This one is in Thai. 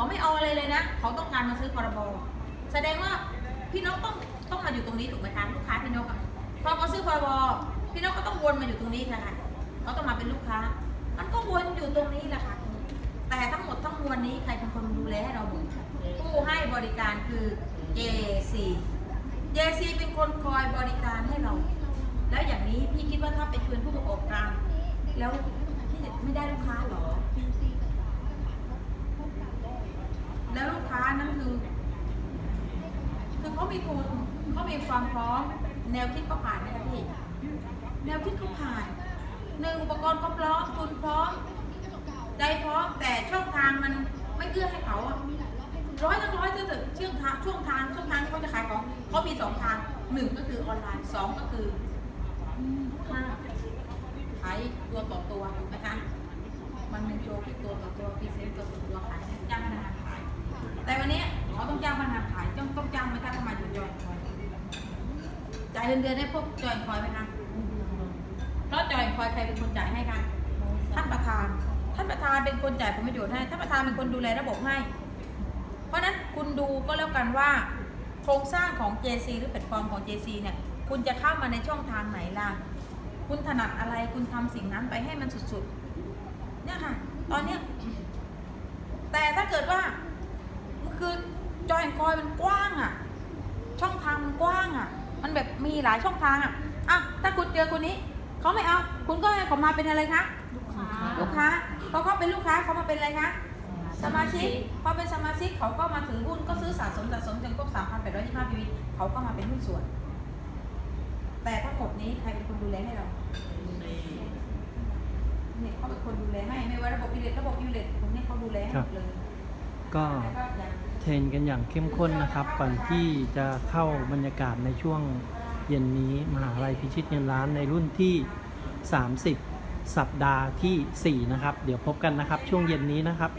เขาไม่เอาอะไรเลยนะ เขาต้องการมาซื้อพรบแสดงว่าพี่นกต้องต้องมาอยู่ตรงนี้ถูกไหมคะลูกค้าพี่นกอะพอเขาซื้อพรบพี่นกก็ต้องวนมาอยู่ตรงนี้แหละค่ะเขาต้องมาเป็นลูกค้า มันก็วนอยู่ตรงนี้แหละค่ะแต่ทั้งหมดทั้งมวลนี้ใครเป็นคนดูแลให้เราหมดผู้ให้บริการคือ JC JC เป็นคนคอยบริการให้เรา แล้วอย่างนี้พี่คิดว่าถ้าไปชวนผู้ประกอบการ แล้วพี่ไม่ได้ลูกค้าหรอ แล้วลูกค้านั่นคือ คือเขา มีทุนเขามีความพร้อม แนวคิดเขาผ่านไหมคะพี่แนวคิดเขาผ่านหนึ่งอุปกรณ์เขาพร้อมทุนพร้อม ใจพร้อมแต่ช่องทางมันไม่เอื้อให้เขาร้อยทั้งร้อยเถอะช่วงทางช่วงทางช่องทางที่เขาจะขายของเขามีสองทางหนึ่งก็คือออนไลน์สองก็คือห้าขายตัวต่อตัวถูกไหมคะมันเป็นโชว์ที่ตัวต่อตัวพรีเซนายเงินเดือนให้พวกจอยคอยไหมคะเพราะจอยคอยใครเป็นคนจ่ายให้คะท่านประธาน ท่านประธานเป็นคนจ่ายผลประโยชน์ให้ ท่านประธานเป็นคนดูแลระบบให้ เพราะฉะนั้นคุณดูก็แล้วกันว่า โครงสร้างของ JC หรือแพลตฟอร์มของ JC เนี่ย คุณจะเข้ามาในช่องทางไหนล่ะ คุณถนัดอะไร คุณทำสิ่งนั้นไปให้มันสุดๆ เนี่ยค่ะ ตอนเนี้ย แต่ถ้าเกิดว่าคือจอยคอยมันกว้างอะช่องทางมันกว้างอะ มันแบบมีหลายช่องทางอะอะถ้าคุณเจอคนนี้เขาไม่เอา คุณก็ให้เขามาเป็นอะไรคะลูกค้าลูกค้าพอเขาเป็นลูกค้าเขามาเป็นอะไรคะสมาชิกพอเป็นสมาชิกเขาก็มาถือหุ้นก็ซื้อสะสมสะสมจนครบ3,825 PV เขาก็มาเป็นหุ้นส่วน แต่ทั้งหมดนี้ใครเป็นคนดูแลให้เราเนี่ยเขาเป็นคนดูแลให้ไม่ว่าระบบอิเล็กระบบอิเล็กตรงนี้เขาดูแลให้หมดเลย ก็เทรนกันอย่างเข้มข้นนะครับ ก่อนที่จะเข้าบรรยากาศในช่วงเย็นนี้มหาลัยพิชิตเงินล้านในรุ่นที่ 30 สัปดาห์ที่ 4 นะครับ เดี๋ยวพบกันนะครับ ช่วงเย็นนี้นะครับ